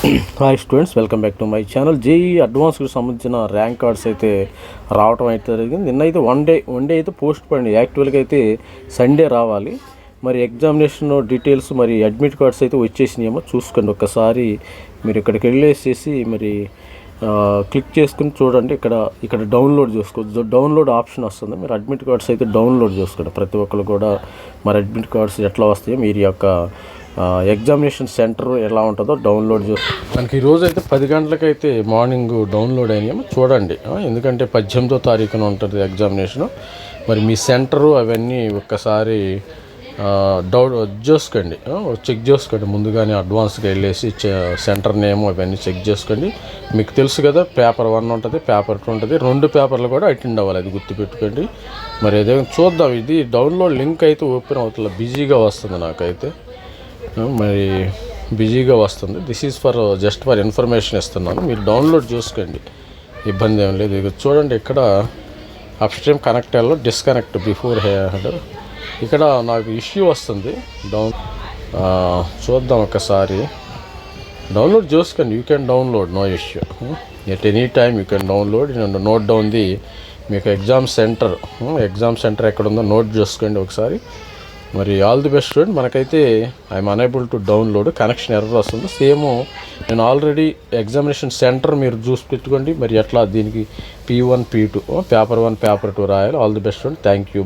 Hi students welcome back to my channel JEE అడ్వాన్స్కి సంబంధించిన rank cards అయితే రావడం అయితే జరిగింది. నిన్న అయితే వన్ డే వన్ డే అయితే పోస్ట్ పడింది యాక్చువల్గా అయితే సండే రావాలి. మరి ఎగ్జామినేషన్ డీటెయిల్స్ మరి అడ్మిట్ కార్డ్స్ అయితే వచ్చేసినాయేమో. చూసుకోండి ఒక్కసారి. మీరు ఇక్కడికి వెళ్ళేసేసి మరి క్లిక్ చేసుకుని చూడండి. ఇక్కడ ఇక్కడ డౌన్లోడ్ చేసుకోవచ్చు. డౌన్లోడ్ ఆప్షన్ వస్తుంది. మీరు అడ్మిట్ కార్డ్స్ అయితే డౌన్లోడ్ చేసుకోండి. ప్రతి ఒక్కరు కూడా మరి అడ్మిట్ కార్డ్స్ ఎట్లా వస్తాయో మీరు యొక్క ఎగ్జామినేషన్ సెంటర్ ఎలా ఉంటుందో డౌన్లోడ్ చేసి మనకి ఈరోజు అయితే పది గంటలకైతే మార్నింగ్ డౌన్లోడ్ అయినాయేమో చూడండి. ఎందుకంటే పద్దెనిమిదో తారీఖున ఉంటుంది ఎగ్జామినేషను. మరి మీ సెంటరు అవన్నీ ఒక్కసారి డౌట్ చేసుకోండి. చెక్ చేసుకోండి. ముందుగానే అడ్వాన్స్గా వెళ్ళేసి సెంటర్ నేమ్ అవన్నీ చెక్ చేసుకోండి. మీకు తెలుసు కదా పేపర్ వన్ ఉంటుంది పేపర్ టూ ఉంటుంది. రెండు పేపర్లు కూడా అటెండ్ అవ్వాలి అది గుర్తుపెట్టుకోండి. మరి ఏదైనా చూద్దాం. ఇది డౌన్లోడ్ లింక్ అయితే ఓపెన్ అవుతుంది బిజీగా వస్తుంది నాకైతే. మరి బిజీగా వస్తుంది. This is for just for information ఇస్తున్నాను. మీరు డౌన్లోడ్ చూసుకోండి. ఇబ్బంది ఏం లేదు. ఇక చూడండి ఇక్కడ అప్స్ట్రీమ్ కనెక్ట్ అయ్యాలో డిస్కనెక్ట్ బిఫోర్ హ్యాండ్ ఇక్కడ నాకు ఇష్యూ వస్తుంది. డౌన్ చూద్దాం ఒకసారి. డౌన్లోడ్ చేసుకోండి. You can download no issue at any time you can download note down the. మీకు ఎగ్జామ్ సెంటర్ ఎగ్జామ్ సెంటర్ ఎక్కడ ఉందో నోట్ చేసుకోండి ఒకసారి. మరి ఆల్ ది బెస్ట్ స్టూడెంట్ మనకైతే I'm unable to download connection error వస్తుంది. సేమ్ నేను ఆల్రెడీ ఎగ్జామినేషన్ సెంటర్ మీరు చూసి పెట్టుకోండి. మరి ఎట్లా దీనికి P one P two paper one paper two రాయాలి. All the best student thank you